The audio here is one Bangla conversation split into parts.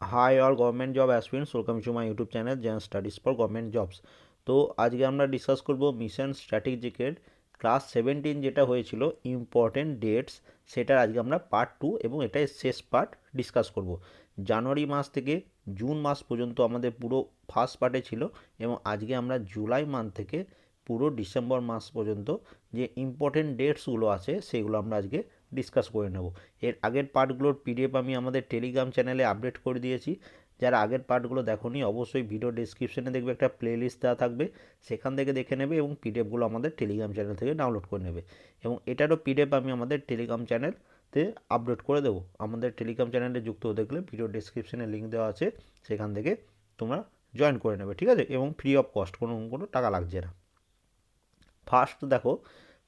Hi all government job aspirants, welcome to my YouTube channel Zen studies for government jobs. তো আজকে আমরা ডিসকাস করব মিশন স্ট্র্যাটেজিকের ক্লাস সেভেন্টিন যেটা হয়েছিল, ইম্পর্টেন্ট ডেটস, সেটার আজকে আমরা পার্ট টু এবং এটাই শেষ পার্ট ডিসকাস করব। জানুয়ারি মাস থেকে জুন মাস পর্যন্ত আমাদের পুরো ফার্স্ট পার্টে ছিল এবং আজকে আমরা জুলাই মান্থ থেকে পুরো ডিসেম্বর মাস পর্যন্ত যে ইম্পর্টেন্ট ডেটসগুলো আছে, সেগুলো আমরা আজকে ডিসকাস করে নেব। এর আগের পার্টগুলোর পিডিএফ আমি আমাদের টেলিগ্রাম চ্যানেলে আপডেট করে দিয়েছি। যারা আগের পার্টগুলো দেখোনি, অবশ্যই ভিডিও ডিসক্রিপশনে দেখবে একটা প্লেলিস্ট দেওয়া থাকবে। সেখান থেকে দেখে নেবে এবং পিডিএফগুলো আমাদের টেলিগ্রাম চ্যানেল থেকে ডাউনলোড করে নেবে। এবং এটারও পিডিএফ আমি আমাদের টেলিগ্রাম চ্যানেলতে আপলোড করে দেবো। আমাদের টেলিগ্রাম চ্যানেলে যুক্ত হতে গেলে ভিডিও ডিসক্রিপশনে লিঙ্ক দেওয়া আছে। সেখান থেকে তোমরা জয়েন করে নেবে, ঠিক আছে? এবং ফ্রি অফ কস্ট কোনো কোনো টাকা লাগছে না। ফার্স্ট দেখো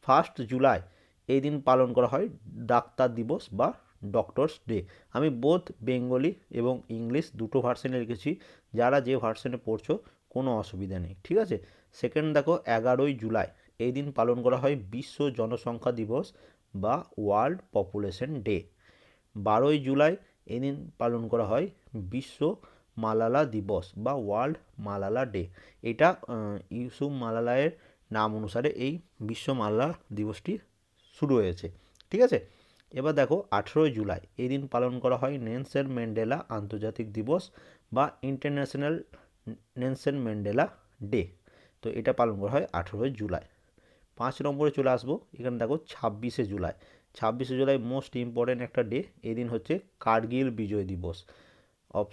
ফার্স্ট জুলাই এই দিন পালন করা হয় ডাক্তার দিবস বা ডক্টরস ডে। আমি বোধ বেঙ্গলি এবং ইংলিশ দুটো ভার্সনে লিখেছি। যারা যে ভার্সনে পড়ছো, কোনো অসুবিধা নেই, ঠিক আছে? সেকেন্ড দেখো, এগারোই জুলাই। এই দিন পালন করা হয় বিশ্ব জনসংখ্যা দিবস বা ওয়ার্ল্ড পপুলেশন ডে বারোই জুলাই, এই দিন পালন করা হয় বিশ্ব মালালা দিবস বা ওয়ার্ল্ড মালালা ডে এটা ইউসুফ মালালায়ের নাম অনুসারে এই বিশ্ব মালালা দিবসটি শুরু হয়েছে। ঠিক আছে? এবার দেখো, আঠেরোই জুলাই, এই দিন পালন করা হয় নেলসন ম্যান্ডেলা আন্তর্জাতিক দিবস বা ইন্টারন্যাশনাল নেলসন ম্যান্ডেলা ডে। তো এটা পালন করা হয় আঠেরোই জুলাই। পাঁচ নম্বরে চলে আসব, এখানে দেখো ছাব্বিশে জুলাই। ছাব্বিশে জুলাই মোস্ট ইম্পর্ট্যান্ট একটা ডে এই দিন হচ্ছে কার্গিল বিজয় দিবস। অপ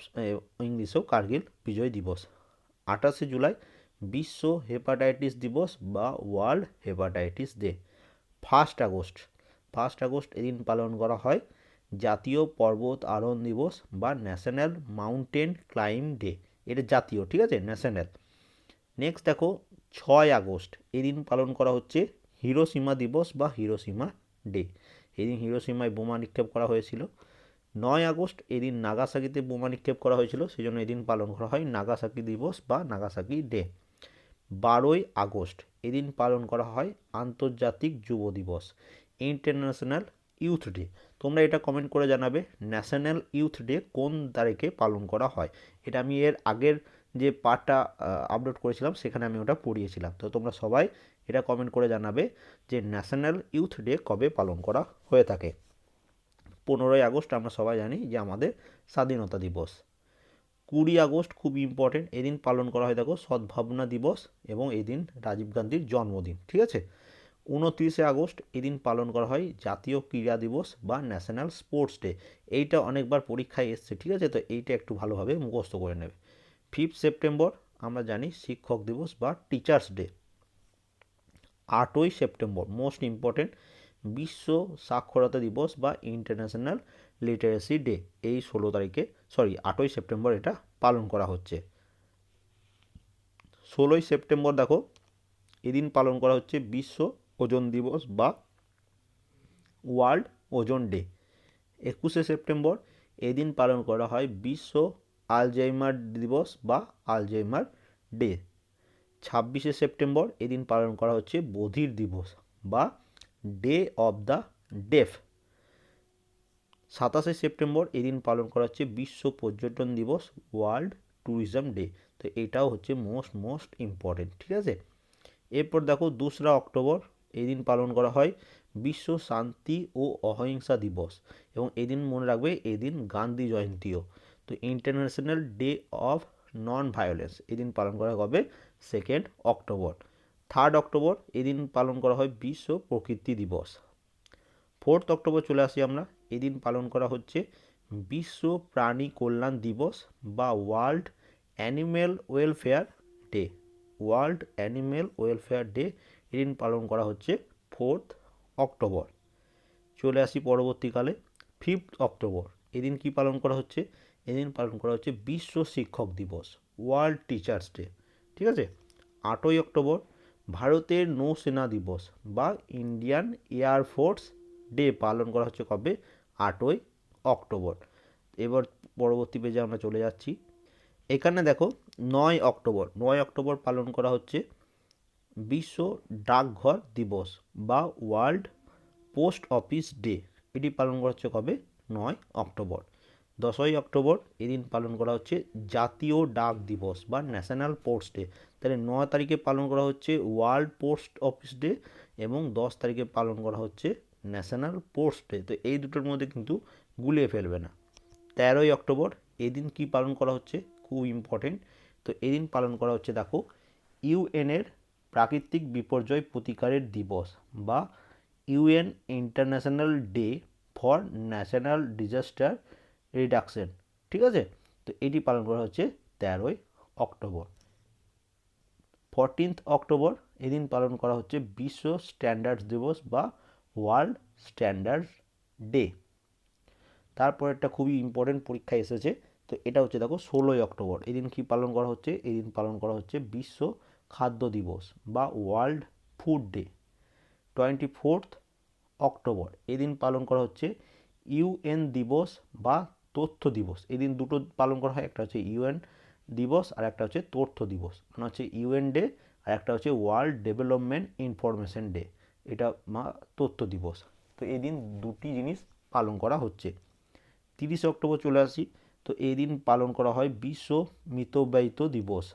ইংলিশেও কার্গিল বিজয় দিবস। আঠাশে জুলাই, বিশ্ব হেপাটাইটিস দিবস বা world hepatitis day first August. First August এদিন পালন করা হয়। জাতীয় পর্বত আরোহণ দিবস বা ন্যাশনাল মাউন্টেন ক্লাইম ডে। এটা জাতীয়, ঠিক আছে? ন্যাশনাল। নেক্সট দেখো, ছয় আগস্ট এদিন পালন করা হচ্ছে হিরোসীমা দিবস বা হিরোসীমা ডে। এদিন হিরোসীমায় বোমা নিক্ষেপ করা হয়েছিল। নয় আগস্ট এদিন নাগাসাকিতে বোমা নিক্ষেপ করা হয়েছিল। সেই জন্য এদিন পালন করা হয় নাগাসাকি দিবস বা নাগাসাকি ডে। বারোই আগস্ট এদিন পালন করা হয় আন্তর্জাতিক যুব দিবস ইন্টারন্যাশনাল ইউথ ডে তোমরা এটা কমেন্ট করে জানাবে ন্যাশনাল ইউথ ডে কোন তারিখে পালন করা হয়? এটা আমি এর আগের যে পার্টটা আপলোড করেছিলাম, সেখানে আমি ওটা পড়িয়েছিলাম। তো তোমরা সবাই এটা কমেন্ট করে জানাবে যে ন্যাশনাল ইউথ ডে কবে পালন করা হয়ে থাকে। পনেরোই আগস্ট আমরা সবাই জানি যে আমাদের স্বাধীনতা দিবস। কুড়ি আগস্ট খুব ইম্পর্টেন্ট এদিন পালন করা হয় দেখো সদ্ভাবনা দিবস এবং এই দিন রাজীব গান্ধীর জন্মদিন, ঠিক আছে? উনত্রিশে আগস্ট এদিন পালন করা হয় জাতীয় ক্রীড়া দিবস বা ন্যাশনাল স্পোর্টস ডে এইটা অনেকবার পরীক্ষায় এসছে, ঠিক আছে? তো এইটা একটু ভালোভাবে মুখস্থ করে নেবে। ফিফথ সেপ্টেম্বর আমরা জানি শিক্ষক দিবস বা টিচার্স ডে আটই সেপ্টেম্বর মোস্ট ইম্পর্টেন্ট বিশ্ব সাক্ষরতা দিবস বা ইন্টারন্যাশনাল লিটারেসি ডে এই ষোলো তারিখে সরি আটই সেপ্টেম্বর এটা পালন করা হচ্ছে। ষোলোই সেপ্টেম্বর দেখো, এদিন পালন করা হচ্ছে বিশ্ব ওজন দিবস বা ওয়ার্ল্ড ওজন ডে। একুশে সেপ্টেম্বর, এদিন পালন করা হয় বিশ্ব আলজাইমার দিবস বা আলজাইমার ডে। ছাব্বিশে সেপ্টেম্বর, এদিন পালন করা হচ্ছে বধির দিবস বা ডে অফ দ্য ডেফ। সাতাশে সেপ্টেম্বর এদিন পালন করা হচ্ছে বিশ্ব পর্যটন দিবস ওয়ার্ল্ড ট্যুরিজম ডে তো এটাও হচ্ছে মোস্ট মোস্ট ইম্পর্টেন্ট ঠিক আছে? এরপর দেখো দোসরা অক্টোবর এই দিন পালন করা হয় বিশ্ব শান্তি ও অহিংসা দিবস এবং এদিন মনে রাখবে এদিন গান্ধী জয়ন্তীও। তো international day of non violence এদিন পালন করা হবে সেকেন্ড অক্টোবর। থার্ড অক্টোবর এদিন পালন করা হয় বিশ্ব প্রকৃতি দিবস। ফোর্থ অক্টোবর চলে আসি আমরা। এদিন পালন করা হচ্ছে বিশ্ব প্রাণী কল্যাণ দিবস বা world animal welfare day. World animal welfare day এদিন পালন করা হচ্ছে ফোর্থ অক্টোবর। চলে আসি পরবর্তীকালে, ফিফথ অক্টোবর। এদিন কি পালন করা হচ্ছে? এদিন পালন করা হচ্ছে বিশ্ব শিক্ষক দিবস, ওয়ার্ল্ড টিচার্স ডে। ঠিক আছে? আটই অক্টোবর, ভারতের নৌসেনা দিবস বা ইন্ডিয়ান এয়ারফোর্স ডে পালন করা হচ্ছে কবে? আটই অক্টোবর। এবার পরবর্তী পেজে আমরা চলে যাচ্ছি। এখানে দেখো, নয় অক্টোবর। নয় অক্টোবর পালন করা হচ্ছে বিশ্ব ডাকঘর দিবস বা ওয়ার্ল্ড পোস্ট অফিস ডে। এটি পালন করা হচ্ছে কবে? নয় অক্টোবর। দশই অক্টোবর এদিন পালন করা হচ্ছে জাতীয় ডাক দিবস বা ন্যাশনাল পোস্ট ডে। তাহলে নয় তারিখে পালন করা হচ্ছে ওয়ার্ল্ড পোস্ট অফিস ডে এবং দশ তারিখে পালন করা হচ্ছে ন্যাশনাল পোস্ট ডে তো এই দুটোর মধ্যে কিন্তু গুলিয়ে ফেলবে না। তেরোই অক্টোবর, এদিন কি পালন করা হচ্ছে? খুব ইম্পর্টেন্ট তো এদিন পালন করা হচ্ছে, দেখো ইউএনের প্রাকৃতিক বিপর্যয় প্রতিকারের দিবস বা UN international day for national disaster reduction, ঠিক আছে? তো এটি পালন করা হচ্ছে তেরোই অক্টোবর। ফোরটিন্থ অক্টোবর, এদিন পালন করা হচ্ছে বিশ্ব স্ট্যান্ডার্ডস দিবস বা ওয়ার্ল্ড স্ট্যান্ডার্ডস ডে। তারপর একটা খুবই ইম্পর্টেন্ট পরীক্ষা এসেছে। তো এটা হচ্ছে দেখো ষোলোই অক্টোবর। এদিন কি পালন করা হচ্ছে? এদিন পালন করা হচ্ছে বিশ্ব খাদ্য দিবস বা world food day twenty fourth October. এদিন পালন করা হচ্ছে ইউএন দিবস বা তথ্য দিবস। এদিন দুটো পালন করা হয়, একটা হচ্ছে ইউএন দিবস আর একটা হচ্ছে তথ্য দিবস। মানে হচ্ছে ইউএন ডে আর একটা হচ্ছে ওয়ার্ল্ড ডেভেলপমেন্ট ইনফরমেশন ডে। এটা মা তথ্য দিবস। তো এই দিন দুটি জিনিস পালন করা হচ্ছে। তিরিশে অক্টোবর চলে আসি। তো এই দিন পালন করা হয় বিশ্ব মিতব্যয়িত দিবস।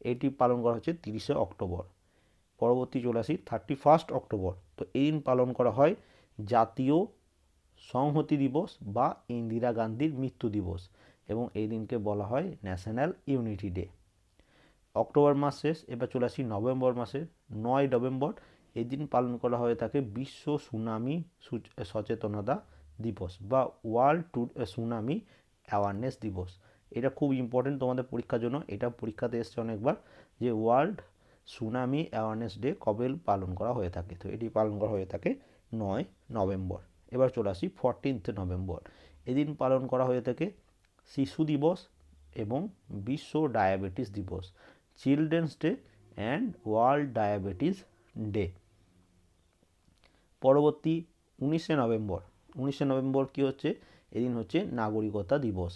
এটি পালন করা হচ্ছে তিরিশে অক্টোবর। পরবর্তী চলে আসি থার্টি ফার্স্ট অক্টোবর। তো এই দিন পালন করা হয় জাতীয় সংহতি দিবস বা ইন্দিরা গান্ধীর মৃত্যু দিবস এবং এই দিনকে বলা হয় ন্যাশনাল ইউনিটি ডে। অক্টোবর মাস শেষ। এবার চলে আসি নভেম্বর মাসের। নয় নভেম্বর এই দিন পালন করা হয়ে থাকে বিশ্ব সুনামি সচেতনতা দিবস বা ওয়ার্ল্ড টু সুনামি অ্যাওয়ারনেস দিবস। এটা খুব ইম্পর্টেন্ট তোমাদের পরীক্ষার জন্য। এটা পরীক্ষাতে এসছে অনেকবার যে ওয়ার্ল্ড সুনামি অ্যাওয়ারনেস ডে কবে পালন করা হয়ে থাকে। তো এটি পালন করা হয়ে থাকে নয় নভেম্বর। এবার চলে আসি ফরটিন্থ নভেম্বর। এদিন পালন করা হয়ে থাকে শিশু দিবস এবং বিশ্ব ডায়াবেটিস দিবস। Children's day and world diabetes day. পরবর্তী উনিশে নভেম্বর। উনিশে নভেম্বর কী হচ্ছে? এদিন হচ্ছে নাগরিকতা দিবস।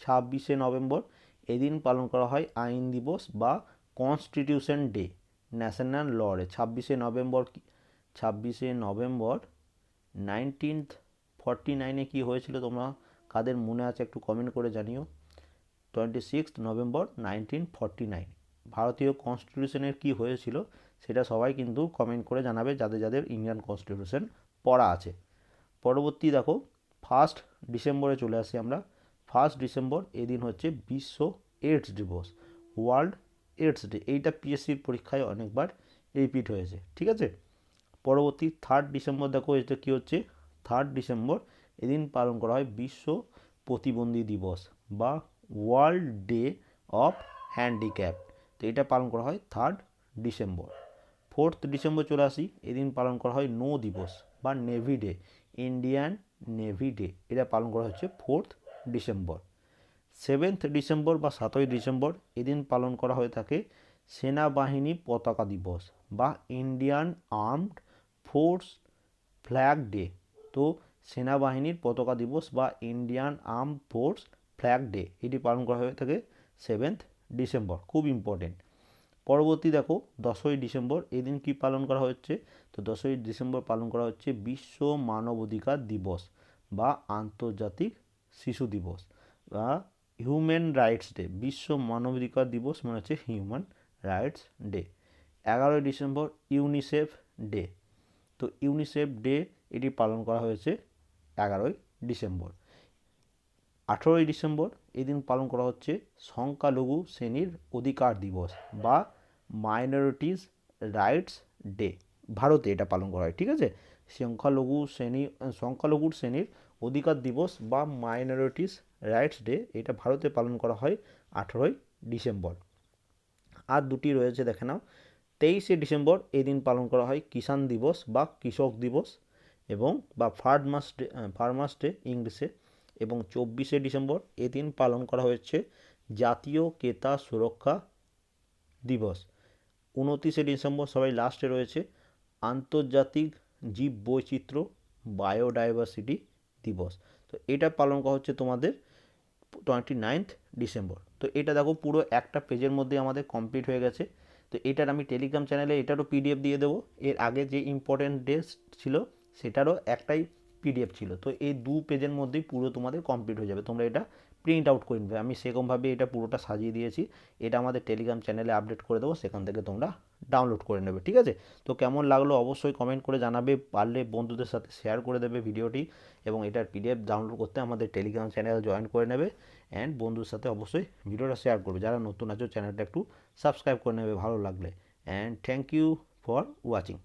ছাব্বিশে নভেম্বর এদিন পালন করা হয় আইন দিবস বা constitution day, national law day ছাব্বিশে নভেম্বর ছাব্বিশে নভেম্বর নাইনটিনথ ফর্টি নাইনে কী হয়েছিল তোমরা কাদের মনে আছে একটু কমেন্ট করে জানিও। Twenty six November nineteen forty nine. ভারতীয় কনস্টিটিউশনের কী হয়েছিল? সেটা সবাই কিন্তু কমেন্ট করে জানাবে যাদের যাদের ইন্ডিয়ান কনস্টিটিউশন পড়া আছে। পরবর্তী দেখো ফার্স্ট ডিসেম্বরে চলে আসি আমরা। ফার্স্ট ডিসেম্বর এদিন হচ্ছে বিশ্ব এইডস দিবস ওয়ার্ল্ড এইডস ডে এইটা পিএসসির পরীক্ষায় অনেকবার রিপিট হয়েছে, ঠিক আছে? পরবর্তী থার্ড ডিসেম্বর দেখো, এটা কী হচ্ছে? থার্ড ডিসেম্বর এদিন পালন করা হয় বিশ্ব প্রতিবন্ধী দিবস বা ওয়ার্ল্ড ডে অফ হ্যান্ডিক্যাপ তো এটা পালন করা হয় থার্ড ডিসেম্বর। ফোর্থ ডিসেম্বর চলে আসি, এদিন পালন করা হয় নো দিবস বা navy day, Indian navy day, এটা পালন করা হচ্ছে ফোর্থ ডিসেম্বর। সেভেন্থ ডিসেম্বর বা সাতই ডিসেম্বর এদিন পালন করা হয়ে থাকে সেনাবাহিনী পতাকা দিবস বা Indian armed force flag day. তো সেনাবাহিনীর পতাকা দিবস বা Indian arm force flag day, এটি পালন করা হয়ে থাকে সেভেন্থ ডিসেম্বর, খুব ইম্পর্টেন্ট। পরবর্তী দেখো, দশই ডিসেম্বর, এদিন কি পালন করা হচ্ছে? তো দশই ডিসেম্বর পালন করা হচ্ছে বিশ্ব মানবাধিকার দিবস বা আন্তর্জাতিক শিশু দিবস বা হিউম্যান রাইটস ডে বিশ্ব মানবাধিকার দিবস মানে হচ্ছে হিউম্যান রাইটস ডে এগারোই ডিসেম্বর ইউনিসেফ ডে তো ইউনিসেফ ডে এটি পালন করা হয়েছে এগারোই ডিসেম্বর। আঠেরোই ডিসেম্বর, এদিন পালন করা হচ্ছে সংখ্যালঘু শ্রেণির অধিকার দিবস বা মাইনরিটিস রাইটস ডে ভারতে এটা পালন করা হয়, ঠিক আছে? সংখ্যালঘু শ্রেণি সংখ্যালঘুর শ্রেণির অধিকার দিবস বা মাইনরিটিস রাইটস ডে এটা ভারতে পালন করা হয় আঠেরোই ডিসেম্বর। আর দুটি রয়েছে, দেখে নাও। তেইশে ডিসেম্বর এই দিন পালন করা হয় কিষাণ দিবস বা কৃষক দিবস এবং বা ফার্মার্স ডে ফার্মার্স ডে ইংলিশে। এবং চব্বিশে ডিসেম্বর এদিন পালন করা হয়েছে জাতীয় ক্রেতা সুরক্ষা দিবস। উনতিশে ডিসেম্বর সবাই লাস্টে রয়েছে। আন্তর্জাতিক জীব বৈচিত্র্য বায়োডাইভার্সিটি দিবস। তো এটা পালন করা হচ্ছে তোমাদের টোয়েন্টি নাইনথ ডিসেম্বর। তো এটা দেখো পুরো একটা পেজের মধ্যে আমাদের কমপ্লিট হয়ে গেছে। তো এটার আমি টেলিগ্রাম চ্যানেলে এটারও পিডিএফ দিয়ে দেবো। এর আগে যে ইম্পর্টেন্ট ডেস ছিল, সেটারও একটাই পিডিএফ ছিল। তো এই দু পেজের মধ্যেই পুরো তোমাদের কমপ্লিট হয়ে যাবে। তোমরা এটা প্রিন্ট আউট করে নেবে আমি সেরকমভাবে এটা পুরোটা সাজিয়ে দিয়েছি। এটা আমাদের টেলিগ্রাম চ্যানেলে আপডেট করে দেবো, সেখান থেকে তোমরা ডাউনলোড করে নেবে, ঠিক আছে? তো কেমন লাগল অবশ্যই কমেন্ট করে জানাবে, পারলে বন্ধুদের সাথে শেয়ার করে দেবে ভিডিওটি এবং এটার পিডিএফ ডাউনলোড করতে আমাদের টেলিগ্রাম চ্যানেল জয়েন করে নেবে অ্যান্ড বন্ধুর সাথে অবশ্যই ভিডিওটা শেয়ার করবে। যারা নতুন আছো চ্যানেলটা একটু সাবস্ক্রাইব করে নেবে, ভালো লাগলে। And thank you for watching